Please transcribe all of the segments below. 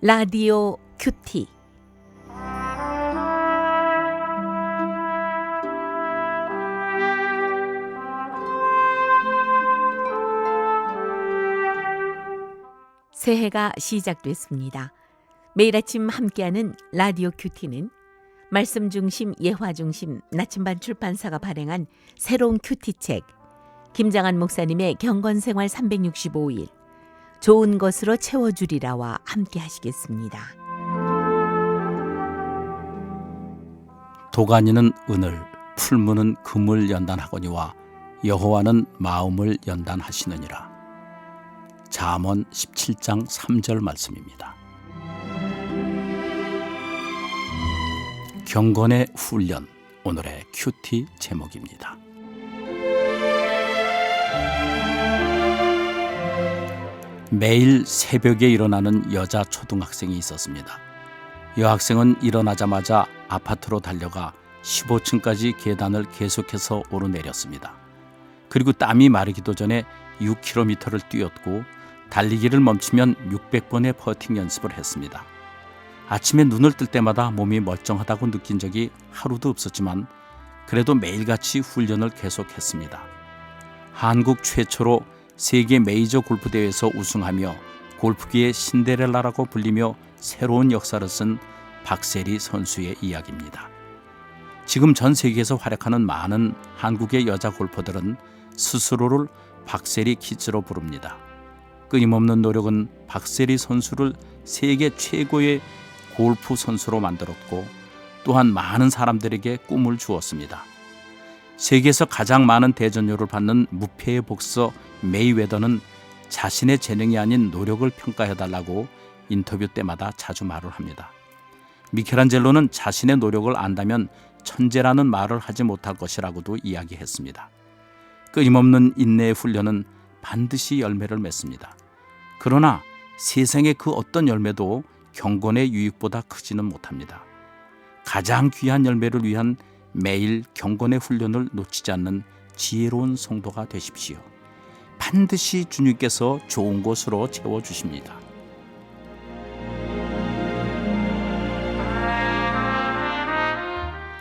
라디오 큐티 새해가 시작됐습니다. 매일 아침 함께하는 라디오 큐티는 말씀 중심 예화 중심 나침반 출판사가 발행한 새로운 큐티 책 김장한 목사님의 경건생활 365일 좋은 것으로 채워주리라와 함께 하시겠습니다. 도가니는 은을, 풀무는 금을 연단하거니와 여호와는 마음을 연단하시느니라. 잠언 17장 3절 말씀입니다. 경건의 훈련 오늘의 큐티 제목입니다. 매일 새벽에 일어나는 여자 초등학생이 있었습니다. 여학생은 일어나자마자 아파트로 달려가 15층까지 계단을 계속해서 오르내렸습니다. 그리고 땀이 마르기도 전에 6km를 뛰었고 달리기를 멈추면 600번의 퍼팅 연습을 했습니다. 아침에 눈을 뜰 때마다 몸이 멀쩡하다고 느낀 적이 하루도 없었지만 그래도 매일같이 훈련을 계속했습니다. 한국 최초로 세계 메이저 골프 대회에서 우승하며 골프계의 신데렐라라고 불리며 새로운 역사를 쓴 박세리 선수의 이야기입니다. 지금 전 세계에서 활약하는 많은 한국의 여자 골퍼들은 스스로를 박세리 키즈로 부릅니다. 끊임없는 노력은 박세리 선수를 세계 최고의 골프 선수로 만들었고 또한 많은 사람들에게 꿈을 주었습니다. 세계에서 가장 많은 대전료를 받는 무패의 복서 메이웨더는 자신의 재능이 아닌 노력을 평가해달라고 인터뷰 때마다 자주 말을 합니다. 미켈란젤로는 자신의 노력을 안다면 천재라는 말을 하지 못할 것이라고도 이야기했습니다. 끊임없는 인내의 훈련은 반드시 열매를 맺습니다. 그러나 세상의 그 어떤 열매도 경건의 유익보다 크지는 못합니다. 가장 귀한 열매를 위한 매일 경건의 훈련을 놓치지 않는 지혜로운 성도가 되십시오. 반드시 주님께서 좋은 곳으로 채워 주십니다.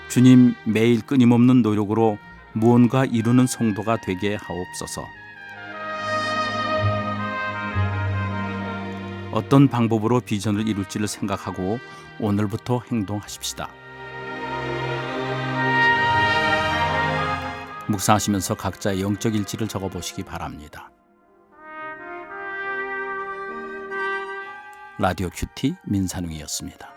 주님 매일 끊임없는 노력으로 무언가 이루는 성도가 되게 하옵소서. 어떤 방법으로 비전을 이룰지를 생각하고 오늘부터 행동하십시다. 묵상하시면서 각자의 영적 일지를 적어 보시기 바랍니다. 라디오 큐티 민산웅이었습니다.